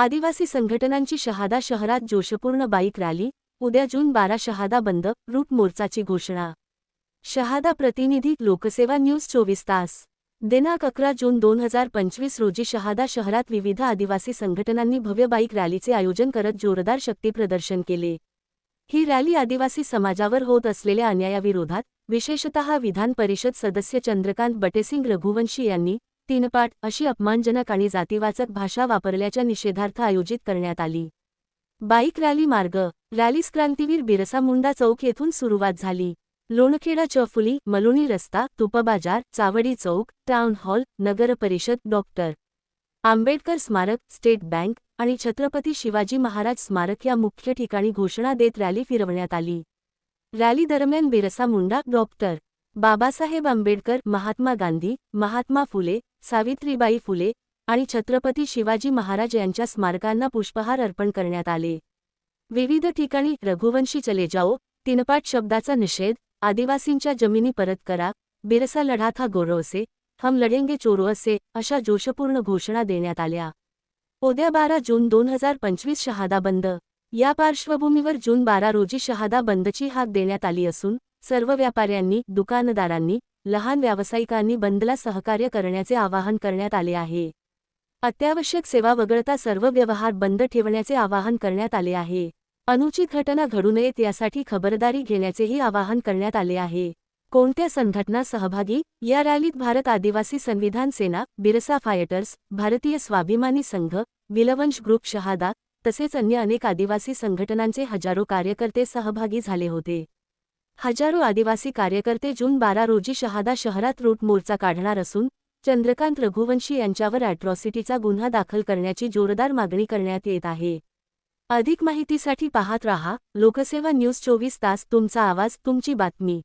आदिवासी संघटनांची शहादा शहरात जोशपूर्ण बाईक रॅली उद्या जून बारा शहादा बंद रूट मोर्चाची घोषणा. शहादा प्रतिनिधी लोकसेवा न्यूज चोवीस तास. दिनांक अकरा जून दोन हजार पंचवीस रोजी शहादा शहरात विविध आदिवासी संघटनांनी भव्य बाईक रॅलीचे आयोजन करत जोरदार शक्तीप्रदर्शन केले. ही रॅली आदिवासी समाजावर होत असलेल्या अन्यायाविरोधात विशेषतः विधान परिषद सदस्य चंद्रकांत बटेसिंग रघुवंशी यांनी तीनपाठ अशी अपमानजनक आणि जातीवाचक भाषा वापरल्याच्या निषेधार्थ आयोजित करण्यात आली. बाईक रॅली मार्ग रॅलीस क्रांतीवीर बिरसा मुंडा चौक येथून सुरुवात झाली. लोणखेडा चफुली मलुणी रस्ता तुपबाजार चावडी चौक टाउन हॉल नगर परिषद डॉक्टर आंबेडकर स्मारक स्टेट बँक आणि छत्रपती शिवाजी महाराज स्मारक या मुख्य ठिकाणी घोषणा देत रॅली फिरवण्यात आली. रॅली दरम्यान बिरसा मुंडा डॉक्टर बाबासाहेब आंबेडकर महात्मा गांधी महात्मा फुले सावित्रीबाई फुले आणि छत्रपती शिवाजी महाराज यांच्या स्मारकांना पुष्पहार अर्पण करण्यात आले. विविध ठिकाणी रघुवंशी चले जाओ तिनपाट शब्दाचा निषेध आदिवासींच्या जमिनी परत करा बिरसा लढा था गोरो हम लढेंगे चोरोसे अशा जोशपूर्ण घोषणा देण्यात आल्या. उद्या बारा जून दोन हजार पंचवीस शहादा बंद. या पार्श्वभूमीवर जून बारा रोजी शहादा बंदची हाक देण्यात आली असून सर्व व्यापाऱ्यांनी दुकानदारांनी लहान व्यावसायिकांनी बंदला सहकार्य करण्याचे आवाहन करण्यात आले आहे. अत्यावश्यक सेवा वगळता सर्व व्यवहार बंद ठेवण्याचे आवाहन करण्यात आले आहे. अनुचित घटना घडू नयेत यासाठी खबरदारी घेण्याचेही आवाहन करण्यात आले आहे. कोणत्या संघटना सहभागी? या रॅलीत भारत आदिवासी संविधान सेना बिरसा फायटर्स भारतीय स्वाभिमानी संघ विलवंश ग्रुप शहादा तसेच अन्य अनेक आदिवासी संघटनांचे हजारो कार्यकर्ते सहभागी झाले होते. हजारो आदिवासी कार्यकर्ते जून बारा रोजी शहादा शहरात रूट मोर्चा काढणार असून चंद्रकांत रघुवंशी यांच्यावर अॅट्रॉसिटीचा गुन्हा दाखल करण्याची जोरदार मागणी करण्यात येत आहे. अधिक माहितीसाठी पाहत रहा लोकसेवा न्यूज चोवीस तास तुमचा आवाज तुमची बातमी.